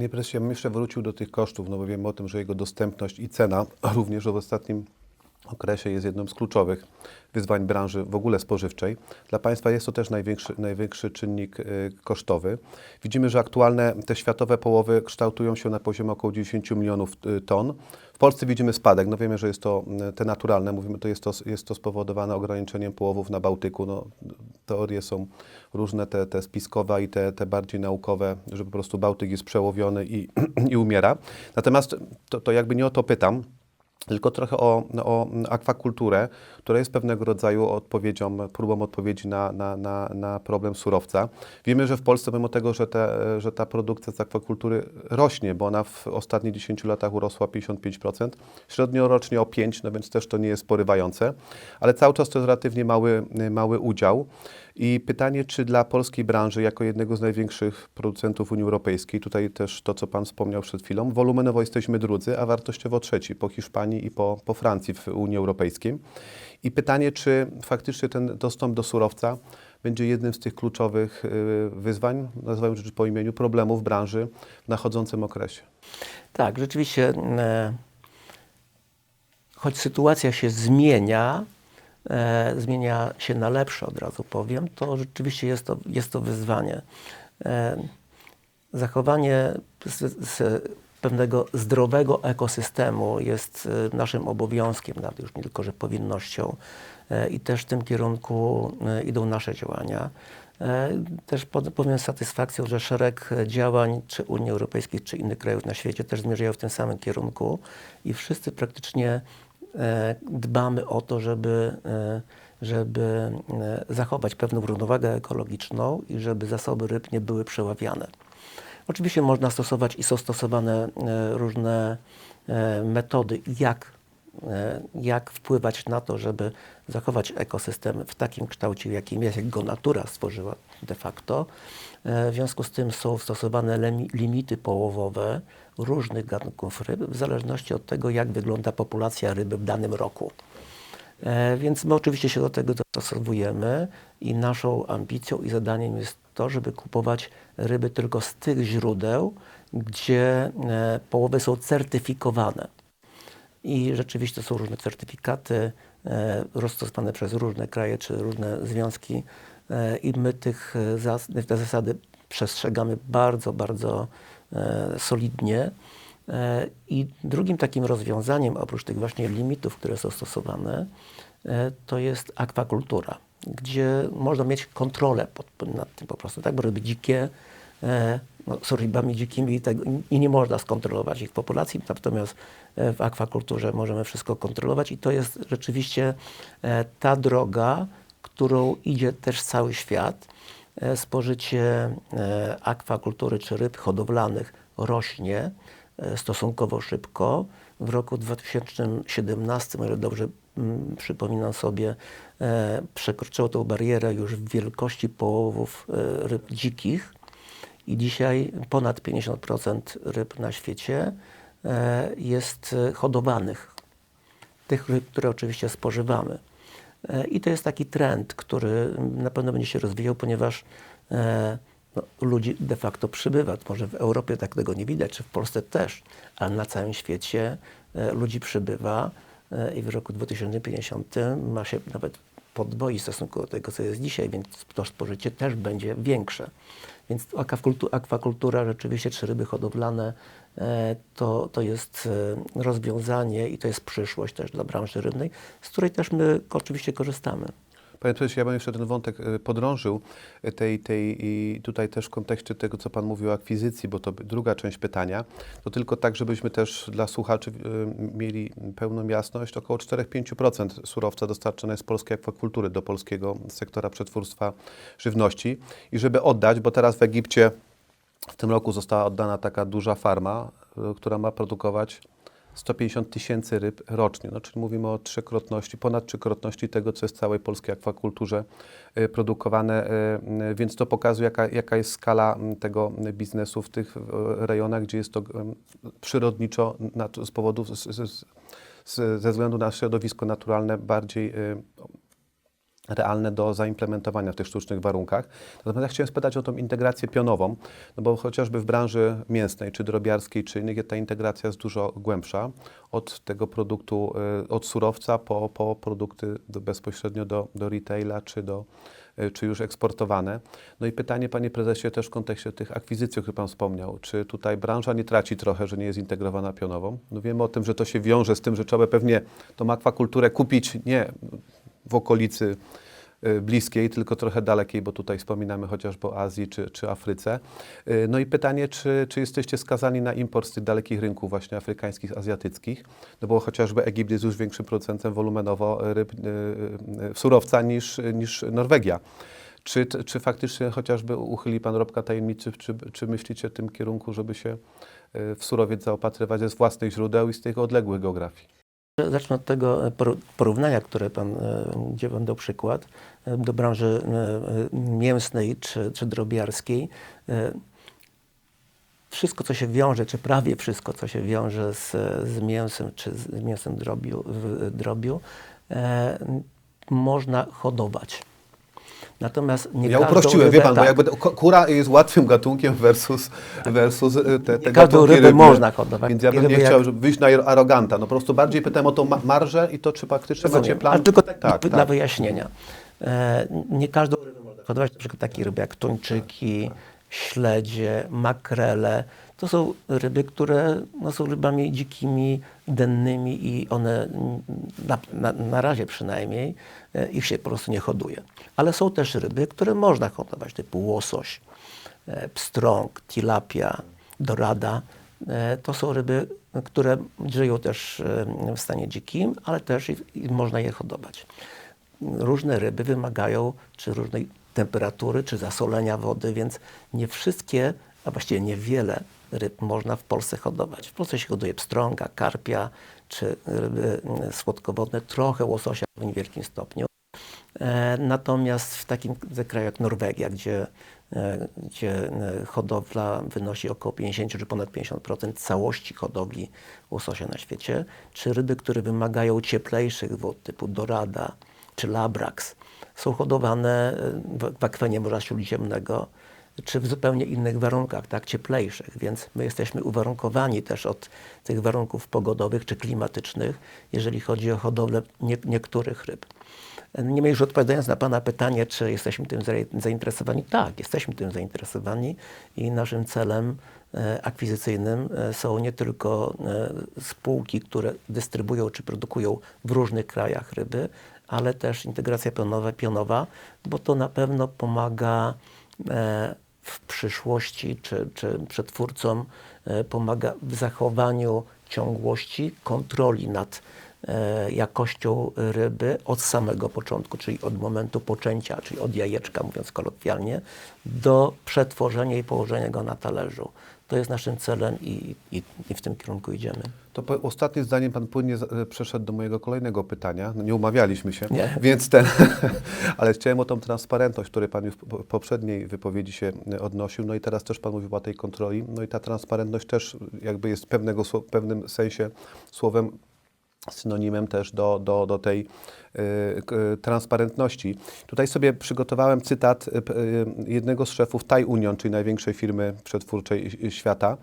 Panie prezesie, ja bym jeszcze wrócił do tych kosztów, no bo wiemy o tym, że jego dostępność i cena również w ostatnim okresie jest jedną z kluczowych wyzwań branży w ogóle spożywczej. Dla Państwa jest to też największy, największy czynnik y, kosztowy. Widzimy, że aktualne te światowe połowy kształtują się na poziomie około 10 milionów y, ton. W Polsce widzimy spadek. No wiemy, że jest to y, te naturalne. Mówimy, to jest to, jest to spowodowane ograniczeniem połowów na Bałtyku. No, teorie są różne, te, te spiskowe i te, te bardziej naukowe, że po prostu Bałtyk jest przełowiony i, i umiera. Natomiast to, to jakby nie o to pytam, tylko trochę o, o akwakulturę, która jest pewnego rodzaju odpowiedzią, próbą odpowiedzi na, na, na, na problem surowca. Wiemy, że w Polsce, mimo tego, że, te, że ta produkcja z akwakultury rośnie, bo ona w ostatnich 10 latach urosła 55%, średnio rocznie o 5%, no więc też to nie jest porywające, ale cały czas to jest relatywnie mały, mały udział. I pytanie, czy dla polskiej branży, jako jednego z największych producentów Unii Europejskiej, tutaj też to, co Pan wspomniał przed chwilą, wolumenowo jesteśmy drudzy, a wartościowo trzeci, po Hiszpanii i po, po Francji w Unii Europejskiej. I pytanie, czy faktycznie ten dostęp do surowca będzie jednym z tych kluczowych y, wyzwań, nazywając rzeczy po imieniu, problemów branży w nadchodzącym okresie. Tak, rzeczywiście, e, choć sytuacja się zmienia, e, zmienia się na lepsze, od razu powiem, to rzeczywiście jest to, jest to wyzwanie. E, zachowanie z, z pewnego zdrowego ekosystemu jest e, naszym obowiązkiem, nawet już nie tylko, że powinnością. E, I też w tym kierunku e, idą nasze działania. Też powiem z satysfakcją, że szereg działań, czy Unii Europejskiej, czy innych krajów na świecie też zmierzają w tym samym kierunku i wszyscy praktycznie dbamy o to, żeby, e, żeby e, zachować pewną równowagę ekologiczną i żeby zasoby ryb nie były przeławiane. Oczywiście można stosować i są stosowane e, różne e, metody, jak, e, jak wpływać na to, żeby zachować ekosystem w takim kształcie, jakim jest, jak go natura stworzyła de facto. E, W związku z tym są stosowane limity połowowe różnych gatunków ryb, w zależności od tego, jak wygląda populacja ryby w danym roku. E, Więc my oczywiście się do tego dostosowujemy i naszą ambicją i zadaniem jest to, żeby kupować ryby tylko z tych źródeł, gdzie e, połowy są certyfikowane. I rzeczywiście są różne certyfikaty rozstosowane przez różne kraje czy różne związki i my tych e, zas- te zasady przestrzegamy bardzo, bardzo e, solidnie. E, I drugim takim rozwiązaniem, oprócz tych właśnie limitów, które są stosowane, e, to jest akwakultura, gdzie można mieć kontrolę pod, nad tym po prostu, tak? Bo ryby dzikie e, no, są rybami dzikimi i, tego, i nie można skontrolować ich populacji, natomiast e, w akwakulturze możemy wszystko kontrolować i to jest rzeczywiście e, ta droga, którą idzie też cały świat. E, Spożycie akwakultury czy ryb hodowlanych rośnie e, stosunkowo szybko. W roku 2017, o ile dobrze mm, przypominam sobie, e, przekroczyło tą barierę już w wielkości połowów ryb dzikich i dzisiaj ponad 50% ryb na świecie jest hodowanych. Tych ryb, które oczywiście spożywamy. E, I to jest taki trend, który na pewno będzie się rozwijał, ponieważ e, no, ludzi de facto przybywa. Może w Europie tak tego nie widać, czy w Polsce też, ale na całym świecie e, ludzi przybywa i w roku 2050 ma się nawet podwoić w stosunku do tego, co jest dzisiaj, więc to spożycie też będzie większe. Więc akwakultu- akwakultura rzeczywiście, czy ryby hodowlane, to, to jest e, rozwiązanie i to jest przyszłość też dla branży rybnej, z której też my oczywiście korzystamy. Panie prezesie, ja bym jeszcze ten wątek y, podrążył tej, tej i tutaj też w kontekście tego, co Pan mówił o akwizycji, bo to druga część pytania, to tylko tak, żebyśmy też dla słuchaczy mieli pełną jasność, około 4-5% surowca dostarczane jest polskiej akwakultury do polskiego sektora przetwórstwa żywności i żeby oddać, bo teraz w Egipcie w tym roku została oddana taka duża farma, y, która ma produkować 150 tysięcy ryb rocznie. No, czyli mówimy o trzykrotności, ponad trzykrotności tego, co jest w całej polskiej akwakulturze y, produkowane, y, więc to pokazuje, jaka, jaka jest skala tego biznesu w tych rejonach, gdzie jest to przyrodniczo z powodów, z, z, ze względu na środowisko naturalne bardziej realne do zaimplementowania w tych sztucznych warunkach. Natomiast ja chciałem spytać o tą integrację pionową, no bo chociażby w branży mięsnej, czy drobiarskiej, czy innych, ta integracja jest dużo głębsza. Od tego produktu, y, od surowca po, po produkty bezpośrednio do, do retaila, czy do y, czy już eksportowane. No i pytanie, panie prezesie, też w kontekście tych akwizycji, o których pan wspomniał, czy tutaj branża nie traci trochę, że nie jest integrowana pionową? No wiemy o tym, że to się wiąże z tym, że trzeba pewnie tą akwakulturę kupić nie w okolicy y, bliskiej, tylko trochę dalekiej, bo tutaj wspominamy chociażby o Azji czy, czy Afryce. Y, No i pytanie, czy, czy jesteście skazani na import z tych dalekich rynków właśnie afrykańskich, azjatyckich, no bo chociażby Egipt jest już większym producentem wolumenowo ryb, y, surowca niż, niż Norwegia. Czy, czy faktycznie chociażby uchyli Pan rąbka tajemnicy, czy, czy myślicie w tym kierunku, żeby się w surowiec zaopatrywać ze własnych źródeł i z tych odległych geografii? Zacznę od tego e, porównania, które Pan, e, gdzie Pan dał przykład, e, do branży mięsnej czy, czy drobiarskiej. Wszystko, co się wiąże, czy prawie wszystko, co się wiąże z, z mięsem, czy z mięsem drobiu, drobiu można hodować. Natomiast nie Ja uprościłem, rybę- wie pan, bo tak. jakby to- ko- kura jest łatwym gatunkiem versus, versus y, te, te każdą gatunki rybę rybne. można hodować. Więc ja bym nie chciał jak- żeby wyjść na aroganta. No po prostu bardziej pytałem o tą ma- marżę i to, czy faktycznie macie Rozumiem. plan. Ale tylko tak, tak, dla tak. wyjaśnienia. E, nie każdą rybę można hodować, na przykład takie ryby jak tuńczyki, śledzie, makrele. To są ryby, które no, są rybami dzikimi, dennymi i one mm, na, na, na razie przynajmniej e, ich się po prostu nie hoduje. Ale są też ryby, które można hodować, typu łosoś, e, pstrąg, tilapia, dorada. E, To są ryby, które żyją też w stanie dzikim, ale też można je hodować. Różne ryby wymagają czy różnej temperatury, czy zasolenia wody, więc nie wszystkie, a właściwie niewiele ryb można w Polsce hodować. W Polsce się hoduje pstrąga, karpia, czy ryby mm, słodkowodne, trochę łososia w niewielkim stopniu. E, Natomiast w takim kraju jak Norwegia, gdzie, e, gdzie e, hodowla wynosi około 50 czy ponad 50% całości hodowli łososia na świecie, czy ryby, które wymagają cieplejszych wód, typu dorada czy labrax, są hodowane w akwenie Morza Śródziemnego, czy w zupełnie innych warunkach, tak, cieplejszych, więc my jesteśmy uwarunkowani też od tych warunków pogodowych czy klimatycznych, jeżeli chodzi o hodowlę nie, niektórych ryb. Niemniej już odpowiadając na Pana pytanie, czy jesteśmy tym zain- zainteresowani, tak, jesteśmy tym zainteresowani i naszym celem e, akwizycyjnym e, są nie tylko e, spółki, które dystrybuują czy produkują w różnych krajach ryby, ale też integracja pionowa, pionowa bo to na pewno pomaga w przyszłości, czy, czy przetwórcom e, pomaga w zachowaniu ciągłości, kontroli nad e, jakością ryby od samego początku, czyli od momentu poczęcia, czyli od jajeczka, mówiąc kolokwialnie, do przetworzenia i położenia go na talerzu. To jest naszym celem i, i, i w tym kierunku idziemy. To po, ostatnie zdanie pan płynnie z- e, przeszedł do mojego kolejnego pytania. No, nie umawialiśmy się, Nie. więc ten, ale chciałem o tą transparentność, której pan już w po- poprzedniej wypowiedzi się e, odnosił. No i teraz też pan mówił o tej kontroli. No i ta transparentność też jakby jest pewnego, w pewnym sensie słowem synonimem też do, do, do tej y, transparentności. Tutaj sobie przygotowałem cytat y, y, jednego z szefów Thai Union, czyli największej firmy przetwórczej świata,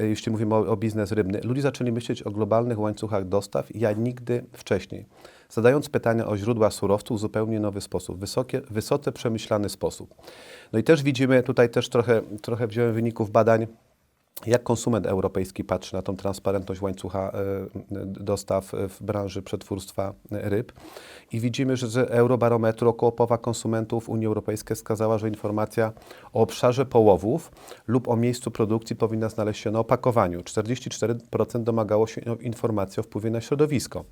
jeśli mówimy o, o biznes rybny. Ludzie zaczęli myśleć o globalnych łańcuchach dostaw ja nigdy wcześniej. Zadając pytania o źródła surowców w zupełnie nowy sposób, wysokie, wysoce przemyślany sposób. No i też widzimy, tutaj też trochę, trochę wziąłem wyników badań, jak konsument europejski patrzy na tą transparentność łańcucha e, dostaw w branży przetwórstwa ryb? I widzimy, że z Eurobarometru około połowa konsumentów Unii Europejskiej wskazała, że informacja o obszarze połowów lub o miejscu produkcji powinna znaleźć się na opakowaniu. 44% domagało się informacji o wpływie na środowisko.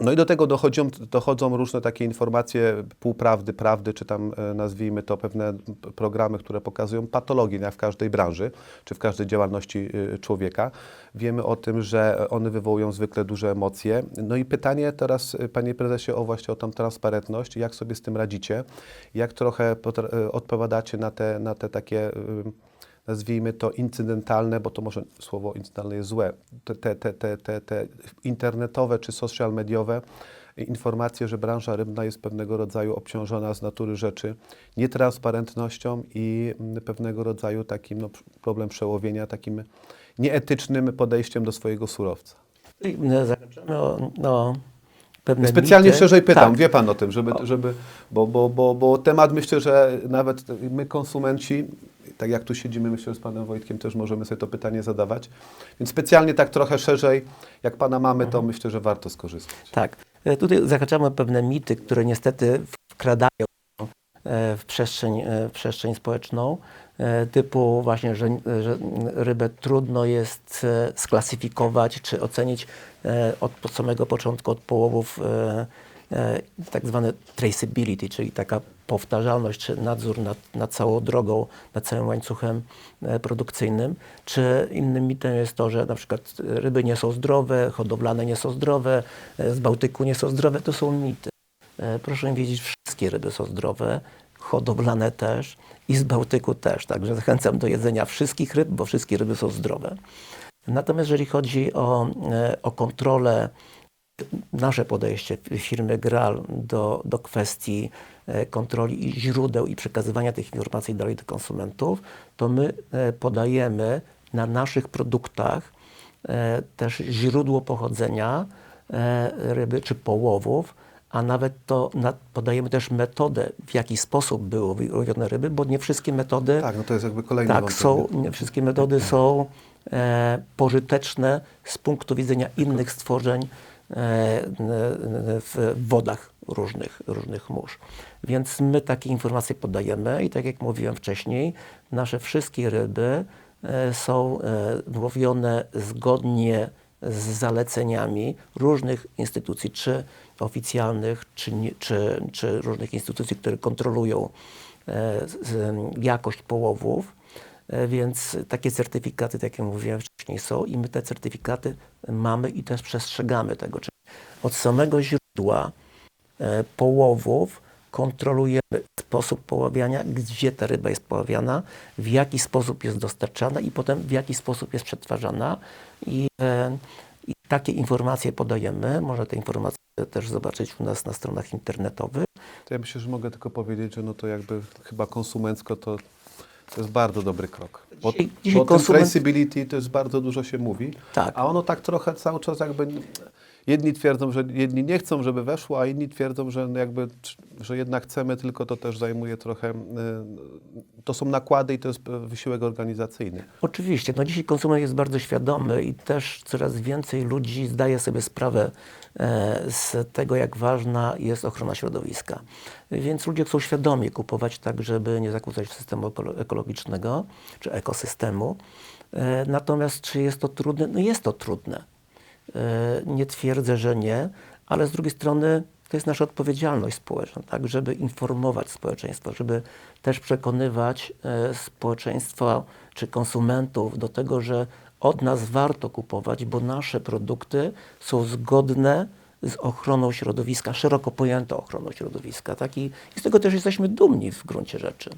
No i do tego dochodzą, dochodzą różne takie informacje półprawdy, prawdy, czy tam e, nazwijmy to pewne programy, które pokazują patologię jak w każdej branży, czy w każdej działalności y, człowieka. Wiemy o tym, że one wywołują zwykle duże emocje. No i pytanie teraz, y, panie prezesie, o właśnie o tą transparentność. Jak sobie z tym radzicie? Jak trochę y, odpowiadacie na te, na te takie... nazwijmy to incydentalne, bo to może słowo incydentalne jest złe, te, te, te, te, te, te internetowe czy social mediowe informację, że branża rybna jest pewnego rodzaju obciążona z natury rzeczy nietransparentnością i mm, pewnego rodzaju takim no, problem przełowienia, takim nieetycznym podejściem do swojego surowca. I, e, Zahaczamy o, o pewne Specjalnie mity. szerzej pytam, Tak. wie Pan o tym, żeby, żeby bo, bo, bo, bo temat myślę, że nawet my konsumenci, tak jak tu siedzimy, myślę, że z Panem Wojtkiem też możemy sobie to pytanie zadawać, więc specjalnie tak trochę szerzej, jak Pana mamy, to myślę, że warto skorzystać. Tak. E, Tutaj zahaczamy pewne mity, które niestety wkradają e, w przestrzeń, e, w przestrzeń społeczną, typu właśnie, że, że rybę trudno jest sklasyfikować czy ocenić od samego początku, od połowów, tak zwane traceability, czyli taka powtarzalność czy nadzór nad, nad całą drogą, nad całym łańcuchem e, produkcyjnym. Czy innym mitem jest to, że na przykład ryby nie są zdrowe, hodowlane nie są zdrowe, e, z Bałtyku nie są zdrowe, to są mity. E, Proszę wiedzieć, wszystkie ryby są zdrowe, hodowlane też i z Bałtyku też. Także zachęcam do jedzenia wszystkich ryb, bo wszystkie ryby są zdrowe. Natomiast jeżeli chodzi o, e, o kontrolę, nasze podejście firmy GRAL do, do kwestii e, kontroli i źródeł i przekazywania tych informacji dalej do konsumentów, to my e, podajemy na naszych produktach e, też źródło pochodzenia ryby czy połowów, a nawet to podajemy też metodę, w jaki sposób były łowione ryby, bo nie wszystkie metody Tak, no to jest jakby kolejny tak, są, nie? wszystkie metody są e, pożyteczne z punktu widzenia innych stworzeń w wodach różnych, różnych mórz. Więc my takie informacje podajemy i tak jak mówiłem wcześniej, nasze wszystkie ryby e, są e, łowione zgodnie z zaleceniami różnych instytucji, czy oficjalnych, czy, czy, czy różnych instytucji, które kontrolują e, jakość połowów. E, Więc takie certyfikaty, tak jak mówiłem wcześniej, są i my te certyfikaty mamy i też przestrzegamy tego. Czyli od samego źródła e, połowów kontrolujemy sposób poławiania, gdzie ta ryba jest poławiana, w jaki sposób jest dostarczana i potem w jaki sposób jest przetwarzana. I, e, i takie informacje podajemy. Można te informacje też zobaczyć u nas na stronach internetowych. To ja myślę, że mogę tylko powiedzieć, że no to jakby chyba konsumencko to, to jest bardzo dobry krok. Bo, Dzisiaj- dzisiaj bo o tym konsument- traceability to jest bardzo dużo się mówi, Tak. a ono tak trochę cały czas jakby... Jedni twierdzą, że jedni nie chcą, żeby weszło, a inni twierdzą, że jakby, że jednak chcemy, tylko to też zajmuje trochę, y, to są nakłady i to jest wysiłek organizacyjny. Oczywiście, no dzisiaj konsument jest bardzo świadomy i też coraz więcej ludzi zdaje sobie sprawę e, z tego, jak ważna jest ochrona środowiska. Więc ludzie chcą świadomie kupować tak, żeby nie zakłócać systemu ekolo- ekologicznego czy ekosystemu. E, natomiast czy jest to trudne? No jest to trudne. E, Nie twierdzę, że nie, ale z drugiej strony to jest nasza odpowiedzialność społeczna, tak, żeby informować społeczeństwo, żeby też przekonywać e, społeczeństwo czy konsumentów do tego, że od nas warto kupować, bo nasze produkty są zgodne z ochroną środowiska, szeroko pojętą ochroną środowiska. Tak? I, I z tego też jesteśmy dumni w gruncie rzeczy.